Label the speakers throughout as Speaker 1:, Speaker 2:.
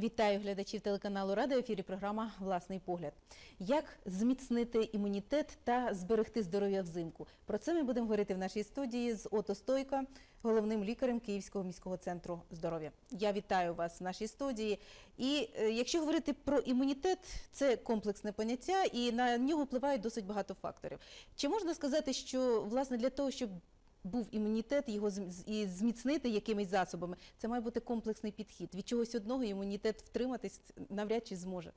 Speaker 1: Вітаю глядачів телеканалу Рада. Ефірі програма Власний погляд. Як зміцнити імунітет та зберегти здоров'я взимку? Про це ми будемо говорити в нашій студії з Ото Стойко, головним лікарем Київського міського центру здоров'я. Я вітаю вас в нашій студії. І е, якщо говорити про імунітет, це комплексне поняття, і на нього впливають досить багато факторів. Чи можна сказати, що власне для того, щоб був імунітет, його зміцнити якимись засобами. Це має бути комплексний підхід. Від чогось одного імунітет втриматись навряд чи зможе.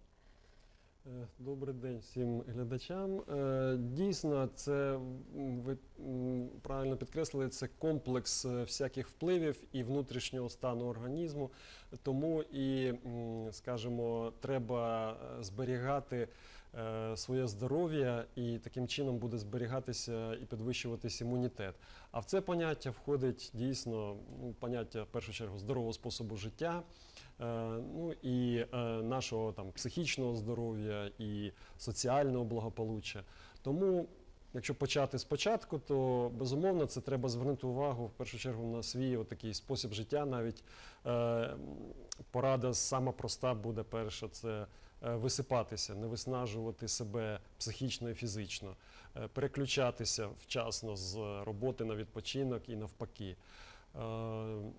Speaker 2: Е, Добрий день всім глядачам. Е, Дійсно, це ви правильно підкреслили, це комплекс е, всяких впливів і внутрішнього стану організму. Тому і, скажімо, треба зберігати своє здоров'я, і таким чином буде зберігатися і підвищуватись імунітет. А в це поняття входить дійсно ну, поняття в першу чергу здорового способу життя. Е, ну і е, нашого там психічного здоров'я і соціального благополуччя. Тому, якщо почати спочатку, то безумовно це треба звернути увагу в першу чергу на свій отакий спосіб життя. Навіть е, порада сама проста буде перша це. Е, Висипатися, не виснажувати себе психічно і фізично, е, переключатися вчасно з роботи на відпочинок і навпаки. Е,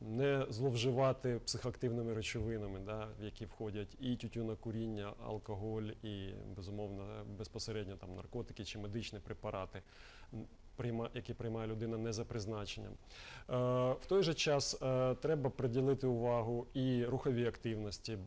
Speaker 2: не зловживати психоактивними речовинами, да, в які входять і тютюнокуріння, алкоголь, і безумовно безпосередньо там наркотики чи медичні препарати, які приймає людина не за призначенням. Е, В той же час е, треба приділити увагу і руховій активності,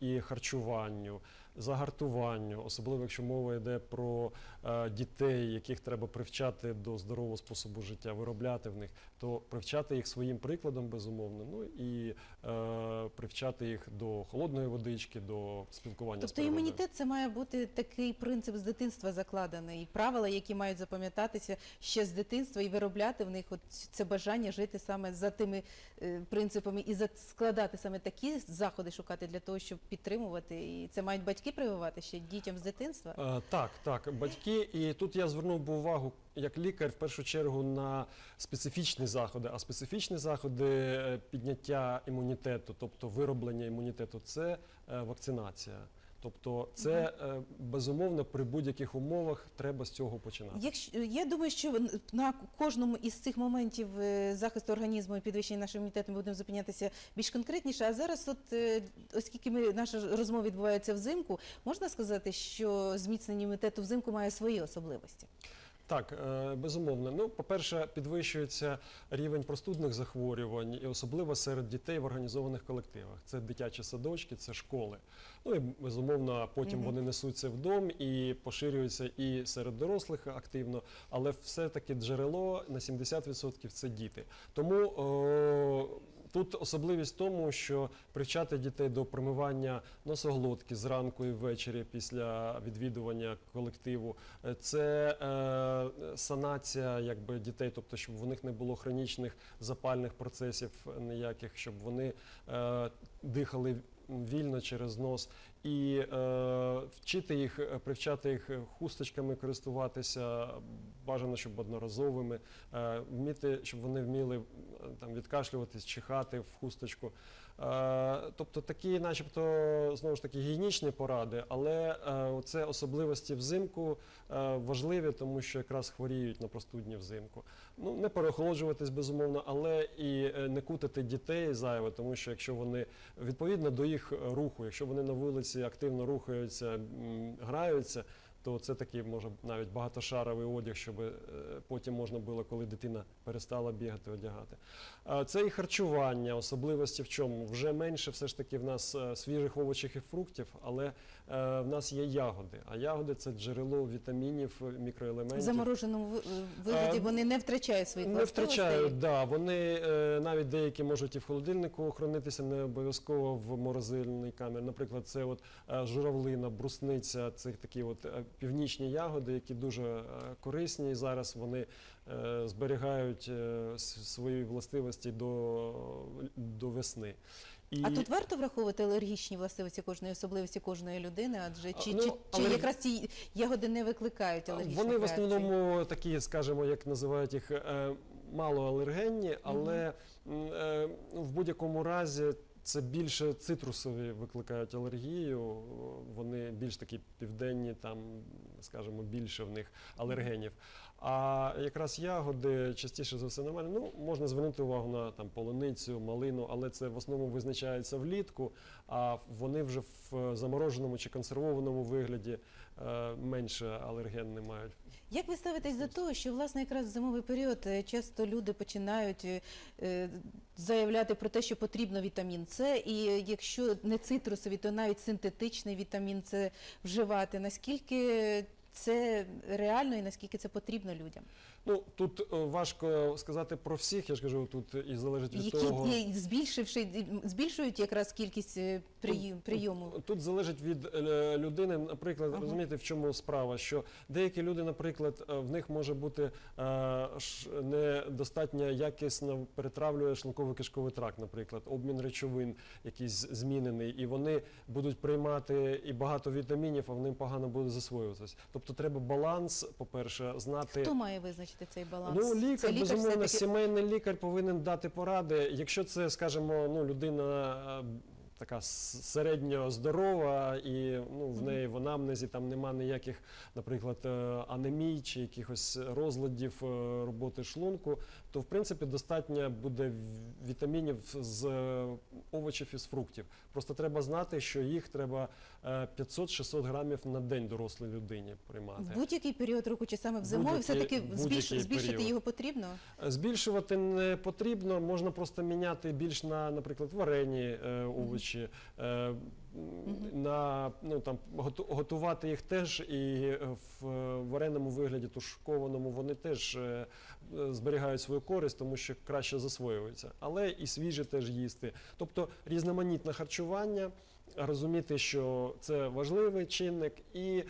Speaker 2: і харчуванню, загартуванню, особливо якщо мова йде про е, дітей, яких треба привчати до здорового способу життя, виробляти в них, то привчати їх своїм прикладом, безумовно. Ну і е, привчати їх до холодної водички, до спілкування з
Speaker 1: Тобто
Speaker 2: природою.
Speaker 1: імунітет це має бути такий принцип з дитинства закладений, правила, які мають запам'ятатися ще з дитинства, і виробляти в них от це бажання жити саме за тими е, принципами і за- складати саме такі заходи, шукати для того, щоб підтримувати. І це мають батьки прививати ще дітям з дитинства.
Speaker 2: Е, Так, так, батьки. І тут я звернув би увагу як лікар в першу чергу на специфічні заходи. А специфічні заходи е, підняття імунітету, тобто вироблення імунітету, це е, вакцинація. Тобто, це е, безумовно при будь-яких умовах треба з цього починати.
Speaker 1: Якщо я думаю, що на кожному із цих моментів е, захисту організму і підвищення нашого імунітету ми будемо зупинятися більш конкретніше. А зараз, от е, оскільки ми наша розмова відбувається взимку, можна сказати, що зміцнення імунітету взимку має свої особливості.
Speaker 2: Так, е, безумовно. Ну, по-перше, підвищується рівень простудних захворювань, і особливо серед дітей в організованих колективах. Це дитячі садочки, це школи. Ну і безумовно, потім
Speaker 1: Мгм.
Speaker 2: вони несуться в дом і поширюються і серед дорослих активно, але все-таки джерело на 70% це діти. Тому о, тут особливість в тому, що привчати дітей до промивання носоглотки зранку і ввечері після відвідування колективу. Е, Це е, санація якби, дітей, тобто, щоб в них не було хронічних запальних процесів ніяких, щоб вони е, дихали вільно через нос. І е, вчити їх, е, привчати їх хусточками користуватися, бажано, щоб одноразовими, е, вміти, щоб вони вміли е, там відкашлюватись, чихати в хусточку. Е, тобто такі, начебто, знову ж таки, гігієнічні поради, але е, це особливості взимку е, важливі, тому що якраз хворіють на простудні взимку. Ну, не переохолоджуватись, безумовно, але і е, не кутати дітей зайве, тому що якщо вони відповідно до їх руху, якщо вони на вулиці активно рухаються, граються. То це такий може навіть багатошаровий одяг, щоб е, потім можна було, коли дитина перестала бігати, одягати. Це і харчування, особливості в чому. Вже менше все ж таки в нас е, свіжих овочів і фруктів, але е, в нас є ягоди. А ягоди це джерело вітамінів,
Speaker 1: В
Speaker 2: мікроелементів.
Speaker 1: замороженому ви- вигляді вони не втрачають своїх
Speaker 2: Не втрачають, да. Вони навіть деякі можуть і в холодильнику хранитися, не обов'язково в морозильній камері. Наприклад, це от журавлина, брусниця, це такі от північні ягоди, які дуже е, корисні. І зараз вони е, зберігають е, свої властивості до, до весни. І,
Speaker 1: А тут варто враховувати алергічні властивості кожної особливості кожної людини, адже чи,
Speaker 2: ну,
Speaker 1: чи, чи якраз ці ягоди не викликають алергічних
Speaker 2: Вони в основному такі, скажімо, як називають їх, е, малоалергенні, але м, е, в будь-якому разі це більше цитрусові викликають алергію. Вони більш такі південні, там, скажімо, більше в них алергенів. А якраз ягоди частіше за все нормально. Ну, можна звернути увагу на там полуницю, малину, але це в основному визначається влітку, а вони вже в замороженому чи консервованому вигляді е, менше алерген не мають.
Speaker 1: Як ви ставитесь до того, що власне якраз в зимовий період е, часто люди починають е, е, заявляти про те, що потрібно вітамін С, і якщо не цитрусові, то навіть синтетичний вітамін С вживати. Наскільки це реально і наскільки це потрібно людям?
Speaker 2: Ну тут е, важко сказати про всіх. Я ж кажу, тут і залежить від
Speaker 1: Які
Speaker 2: того.
Speaker 1: збільшивши збільшують якраз кількість е, прийом- прийому?
Speaker 2: Тут залежить від е, людини. Наприклад, розумієте, в чому справа? Що деякі люди, наприклад, е, в них може бути е, ш- недостатньо якісно перетравлює шлунково-кишковий тракт, наприклад, обмін речовин якийсь змінений, і вони будуть приймати і багато вітамінів, а вони погано будуть засвоюватися. Тобто треба баланс, по-перше, знати.
Speaker 1: Хто має визначити цей баланс?
Speaker 2: Ну, лікар,
Speaker 1: Це
Speaker 2: безумовно,
Speaker 1: все-таки-
Speaker 2: сімейний лікар повинен дати поради. Якщо це, скажімо, ну, людина е, така середньо здорова, і ну, в неї в анамнезі там нема ніяких, наприклад, е, анемій чи якихось розладів е, роботи шлунку, то в принципі достатньо буде вітамінів з е, овочів і з фруктів. Просто треба знати, що їх треба е, 500-600 грамів на день дорослій людині приймати.
Speaker 1: В будь-який період року чи саме в зимовий,
Speaker 2: Будь-який-
Speaker 1: все-таки збільш, збільшити
Speaker 2: період.
Speaker 1: його потрібно?
Speaker 2: Збільшувати не потрібно, можна просто міняти більш на, наприклад, варені е, овочі, е, на ну там готу- готувати їх теж, і е, в е, вареному вигляді, тушкованому, вони теж е, зберігають свою користь, тому що краще засвоюються. Але і свіжі теж їсти. Тобто різноманітне харчування. Розуміти, що це важливий чинник, і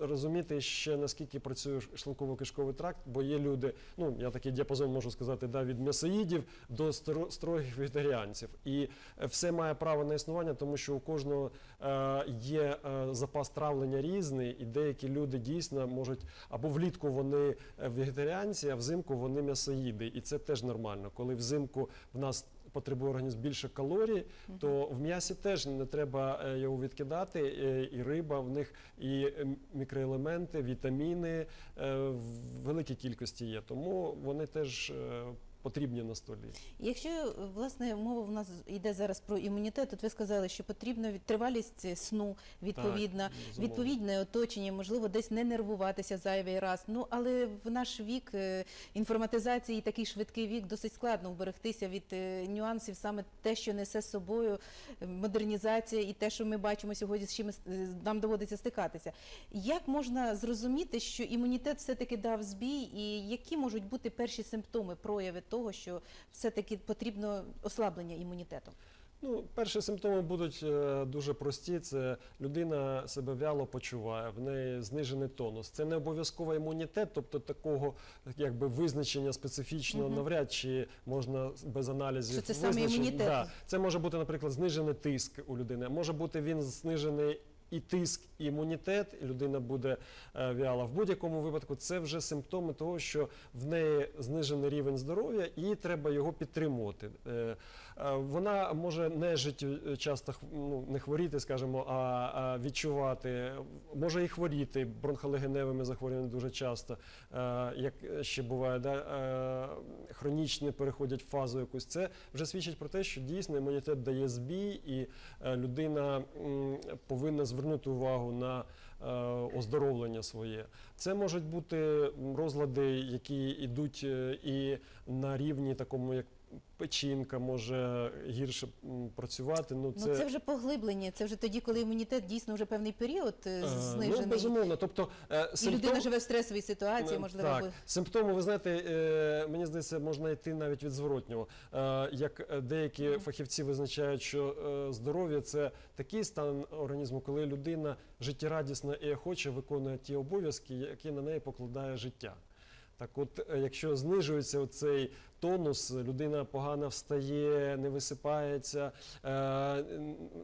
Speaker 2: розуміти ще наскільки працює шлунково-кишковий тракт, бо є люди, ну я такий діапазон можу сказати, да, від м'ясоїдів до строгих вегетаріанців. І е, все має право на існування, тому що у кожного е, є е, запас травлення різний, і деякі люди дійсно можуть або влітку вони вегетаріанці, а взимку вони м'ясоїди. І це теж нормально. Коли взимку в нас потребує організм більше калорій, то в м'ясі теж не треба е, його відкидати. е, І риба в них, і е, мікроелементи, вітаміни в великій кількості є. Тому вони теж потрібні на столі.
Speaker 1: Якщо власне мова в нас йде зараз про імунітет, от ви сказали, що потрібно від- тривалість сну відповідна, відповідне оточення, можливо, десь не нервуватися зайвий раз. Ну але в наш вік е, інформатизації, такий швидкий вік, досить складно вберегтися від е, нюансів, саме те, що несе з собою е, модернізація, і те, що ми бачимо сьогодні, з чим нам доводиться стикатися. Як можна зрозуміти, що імунітет все-таки дав збій, і які можуть бути перші симптоми, прояви того, що все-таки потрібно ослаблення імунітету?
Speaker 2: Ну, перші симптоми будуть е, дуже прості. Це людина себе вяло почуває, в неї знижений тонус. Це не обов'язково імунітет, тобто такого якби визначення специфічного
Speaker 1: Мгм.
Speaker 2: навряд чи можна без аналізів
Speaker 1: Що це саме
Speaker 2: визначити.
Speaker 1: імунітет?
Speaker 2: Да. Це може бути, наприклад, знижений тиск у людини. Може бути він знижений. І тиск, і імунітет, і людина буде е, вяла. В будь-якому випадку це вже симптоми того, що в неї знижений рівень здоров'я, і треба його підтримувати. Е, е, вона може не жити часто ну, не хворіти, скажімо, а, відчувати. Може і хворіти бронхолегеневими захворюваннями дуже часто, як ще буває, да, хронічні переходять в фазу якусь. Це вже свідчить про те, що дійсно імунітет дає збій, і людина повинна звернути увагу на е, оздоровлення своє. Це можуть бути розлади, які йдуть е, і на рівні такому, як печінка може гірше м, працювати. Ну,
Speaker 1: Ну це вже поглиблення, це вже тоді, коли імунітет дійсно вже певний період е,
Speaker 2: Е,
Speaker 1: знижений.
Speaker 2: Ну, безумовно. Тобто, е,
Speaker 1: І
Speaker 2: симптом-
Speaker 1: людина живе в стресовій ситуації,
Speaker 2: Е,
Speaker 1: можливо,
Speaker 2: так. Симптоми, ви знаєте, е, мені здається, можна йти навіть від зворотнього. Е, Як е, деякі фахівці визначають, що е, здоров'я це такий стан організму, коли людина життєрадісна і охоче виконує ті обов'язки, які на неї покладає життя. Так от, е, якщо знижується цей тонус, людина погано встає, не висипається, е,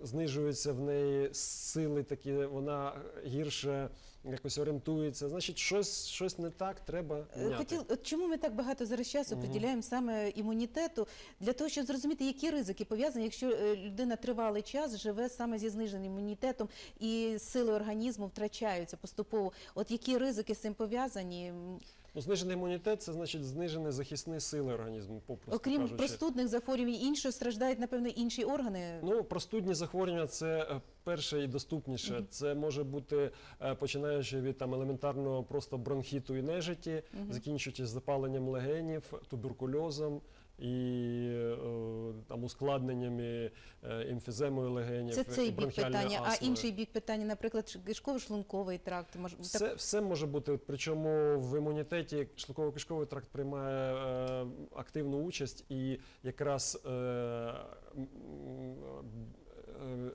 Speaker 2: знижуються в неї сили, такі вона гірше якось орієнтується. Значить, щось, щось не так, треба
Speaker 1: Е,
Speaker 2: міняти.
Speaker 1: Хотіл, от чому ми так багато зараз часу
Speaker 2: Мгм.
Speaker 1: приділяємо саме імунітету для того, щоб зрозуміти, які ризики пов'язані, якщо е, людина тривалий час живе саме зі зниженим імунітетом і сили організму втрачаються поступово. От які ризики з цим пов'язані?
Speaker 2: Ну, знижений імунітет це значить знижені захисні сили організму, попросту
Speaker 1: Окрім
Speaker 2: кажучи.
Speaker 1: простудних захворювань, іншого страждають напевно інші органи.
Speaker 2: Ну, простудні захворювання це е, перше і доступніше.
Speaker 1: Мгм.
Speaker 2: Це може бути е, починаючи від там елементарного просто бронхіту і нежиті, закінчуючи запаленням легенів, туберкульозом і е, там ускладненнями е, емфіземою легенів.
Speaker 1: Це цей бік
Speaker 2: питання,
Speaker 1: питання. А інший бік питання, наприклад, кишково-шлунковий тракт. Мож... так-
Speaker 2: Все, все може бути. Причому в імунітеті шлунково-кишковий тракт приймає е, активну участь, і якраз е,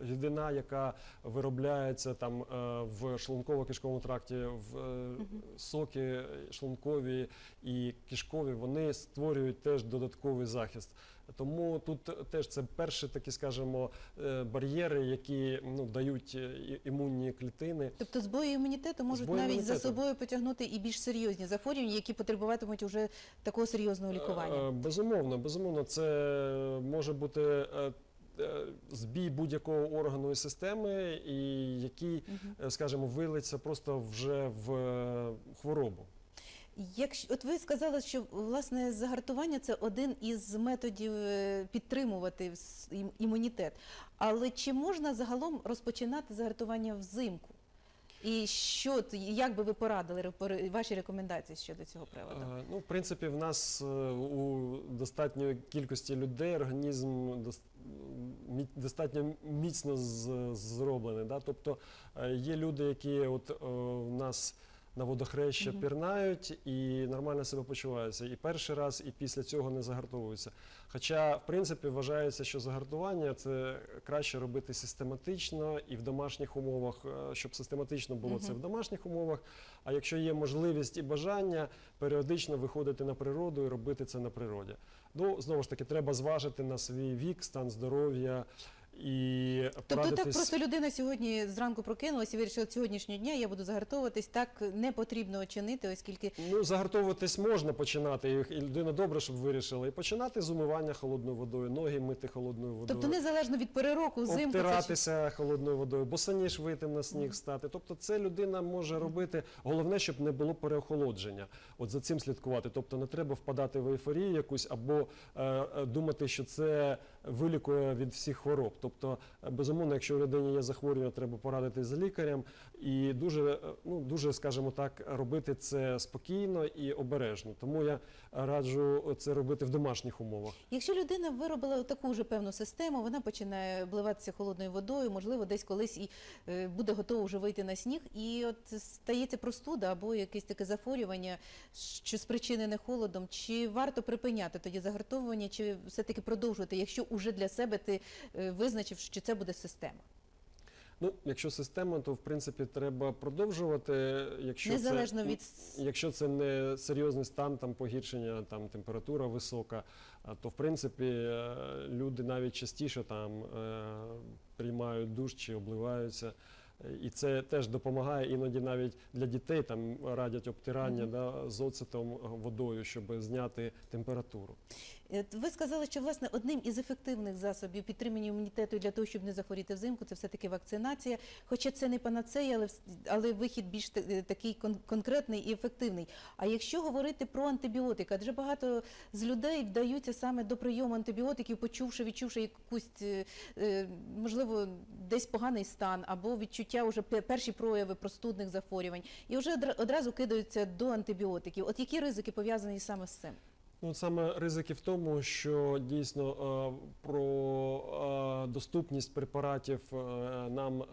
Speaker 2: рідина, яка виробляється там е, в шлунково-кишковому тракті, в е, соки шлункові і кишкові, вони створюють теж додатковий захист. Тому тут теж це перші такі, скажімо, е, бар'єри, які ну, дають е, імунні клітини.
Speaker 1: Тобто збої імунітету можуть
Speaker 2: Збої
Speaker 1: навіть за собою потягнути і більш серйозні захворювання, які потребуватимуть уже такого серйозного лікування.
Speaker 2: Е, Безумовно, безумовно, це може бути е, е, збій будь-якого органу і системи, і який, е, скажімо, вилиться просто вже в е, хворобу.
Speaker 1: Якщо от ви сказали, що власне загартування це один із методів е, підтримувати імунітет. Але чи можна загалом розпочинати загартування взимку? І що як би ви порадили ваші рекомендації щодо цього приводу?
Speaker 2: Е, Ну, в принципі, в нас е, у достатньої кількості людей організм достатньо міцно зроблений. Да? Тобто е, є люди, які от у нас на водохреща
Speaker 1: Мгм.
Speaker 2: пірнають і нормально себе почуваються. І перший раз, і після цього не загартовуються. Хоча, в принципі, вважається, що загартування це краще робити систематично і в домашніх умовах, е, щоб систематично було це в домашніх умовах. А якщо є можливість і бажання, періодично виходити на природу і робити це на природі. Ну, знову ж таки, треба зважити на свій вік, стан здоров'я і
Speaker 1: Тобто так просто людина сьогодні зранку прокинулася і вирішила, сьогоднішнього дня я буду загартовуватись, так не потрібно чинити, оскільки
Speaker 2: Ну, загартовуватись можна починати, і людина добре, щоб вирішила. І починати з умивання холодною водою, ноги мити холодною водою.
Speaker 1: тобто незалежно від перероку, взимку це чи-
Speaker 2: холодною водою, босоніж вийти на сніг стати. Тобто це людина може робити. Головне, щоб не було переохолодження. От за цим слідкувати. Тобто не треба впадати в ейфорію якусь або е, е, думати, що це вилікує від всіх хвороб. Тобто, безумовно, якщо у людині є захворювання, треба порадитись з лікарем і дуже, е, ну дуже, скажімо так, робити це спокійно і обережно. Тому я раджу це робити в домашніх умовах.
Speaker 1: Якщо людина виробила таку вже певну систему, вона починає обливатися холодною водою, можливо, десь колись і е, буде готова вже вийти на сніг, і от стається простуда або якесь таке захворювання, що спричинене холодом. Чи варто припиняти тоді загартовування, чи все-таки продовжувати, якщо уже для себе ти е, визначив, що це буде система?
Speaker 2: Ну, якщо система, то в принципі треба продовжувати. Якщо
Speaker 1: Незалежно
Speaker 2: це,
Speaker 1: від
Speaker 2: якщо це не серйозний стан, там погіршення, там температура висока, то в принципі е, люди навіть частіше там е, приймають душ чи обливаються. І це теж допомагає іноді навіть для дітей там радять обтирання
Speaker 1: Мгм.
Speaker 2: да, з оцетом е, водою, щоб зняти температуру.
Speaker 1: Е, Ви сказали, що власне одним із ефективних засобів підтримання імунітету для того, щоб не захворіти взимку, це все таки вакцинація. Хоча це не панацея, але але вихід більш е, такий кон- конкретний і ефективний. А якщо говорити про антибіотики, адже багато з людей вдаються саме до прийому антибіотиків, почувши, відчувши якусь е, можливо десь поганий стан або відчуття пе- перші прояви простудних захворювань, і вже одразу кидаються до антибіотиків. От які ризики пов'язані саме з цим?
Speaker 2: Ну, саме ризики в тому, що дійсно е, про е, доступність препаратів е, нам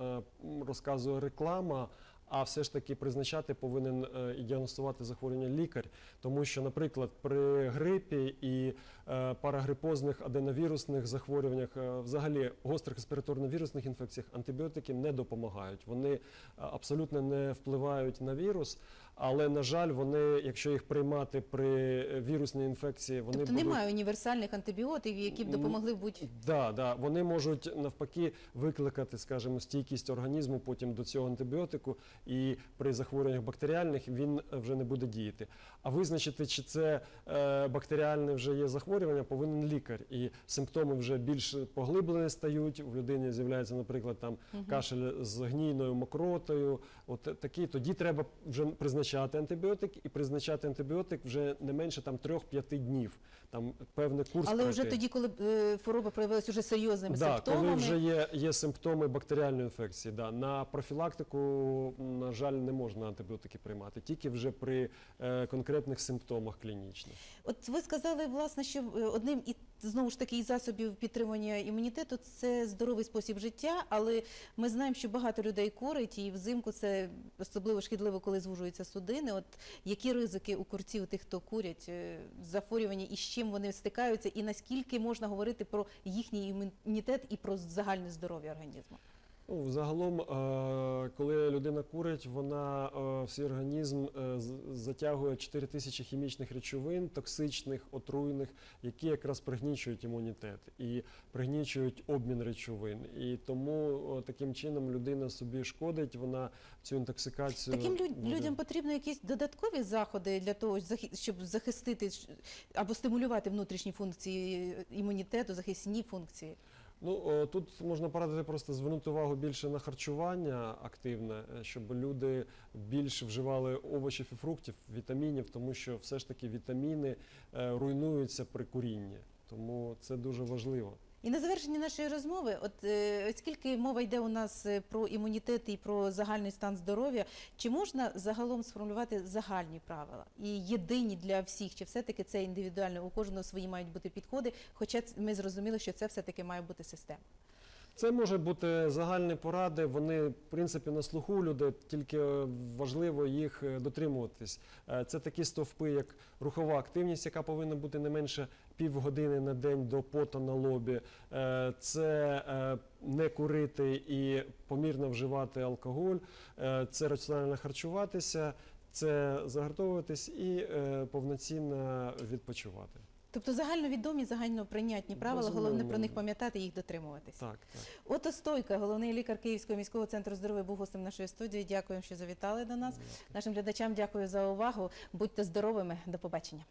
Speaker 2: розказує реклама. А все ж таки призначати повинен і діагностувати захворювання лікар, тому що, наприклад, при грипі і парагрипозних аденовірусних захворюваннях, взагалі гострих респіраторно-вірусних інфекціях, антибіотики не допомагають. Вони абсолютно не впливають на вірус. Але на жаль, вони, якщо їх приймати при вірусній інфекції, вони
Speaker 1: тобто
Speaker 2: будуть...
Speaker 1: немає універсальних антибіотиків, які б допомогли будь
Speaker 2: Да, да, вони можуть навпаки викликати, скажімо, стійкість організму потім до цього антибіотику, і при захворюваннях бактеріальних він вже не буде діяти. А визначити, чи це е, бактеріальне вже є захворювання, повинен лікар. І симптоми вже більш поглиблені стають. У людини з'являється, наприклад, там кашель з гнійною мокротою. От такі, тоді треба вже призначати антибіотик, і призначати антибіотик вже не менше там 3-5 днів. Там певний курс.
Speaker 1: але вже тоді, коли е, хвороба проявилася вже серйозними
Speaker 2: Да,
Speaker 1: симптомами.
Speaker 2: коли вже є, є симптоми бактеріальної інфекції. Да. На профілактику, на жаль, не можна антибіотики приймати, тільки вже при е, конкретних симптомах клінічних.
Speaker 1: От ви сказали, власне, що е, одним і знову ж таки і засобів підтримання імунітету це здоровий спосіб життя, але ми знаємо, що багато людей курить, і взимку це особливо шкідливо, коли звужуються судини. От які ризики у курців, тих, хто курять, е, захворювання і з чим вони стикаються, і наскільки можна говорити про їхній імунітет і про загальне здоров'я організму?
Speaker 2: Ну, загалом, е, коли людина курить, вона е, в свій організм е, затягує 4 тисячі хімічних речовин, токсичних, отруйних, які якраз пригнічують імунітет і пригнічують обмін речовин. І тому таким чином людина собі шкодить, вона цю інтоксикацію
Speaker 1: Таким
Speaker 2: буде-
Speaker 1: людям потрібно якісь додаткові заходи для того, щоб захистити або стимулювати внутрішні функції імунітету, захисні функції.
Speaker 2: Ну тут можна порадити просто звернути увагу більше на харчування активне, е, щоб люди більше вживали овочів і фруктів, вітамінів, тому що все ж таки вітаміни е, руйнуються при курінні. Тому це дуже важливо.
Speaker 1: І на завершення нашої розмови, от е, оскільки мова йде у нас е, про імунітет і про загальний стан здоров'я, чи можна загалом сформулювати загальні правила і єдині для всіх, чи все-таки це індивідуально, у кожного свої мають бути підходи, хоча ми зрозуміли, що це все-таки має бути система.
Speaker 2: Це може бути загальні поради. Вони в принципі на слуху у людей, тільки важливо їх е, дотримуватись. Е, Це такі стовпи, як рухова активність, яка повинна бути не менше півгодини на день до пота на лобі. Е, Це не курити і помірно вживати алкоголь. Це раціонально харчуватися, це загартовуватись і повноцінно відпочивати.
Speaker 1: Тобто загальновідомі, загальноприйнятні правила, головне про них пам'ятати і їх дотримуватися.
Speaker 2: Так, так.
Speaker 1: Ото Стойка, головний лікар Київського міського центру здоров'я, був гостем нашої студії. Дякуємо, що завітали до нас. Нашим глядачам дякую за увагу. Будьте здоровими. До побачення.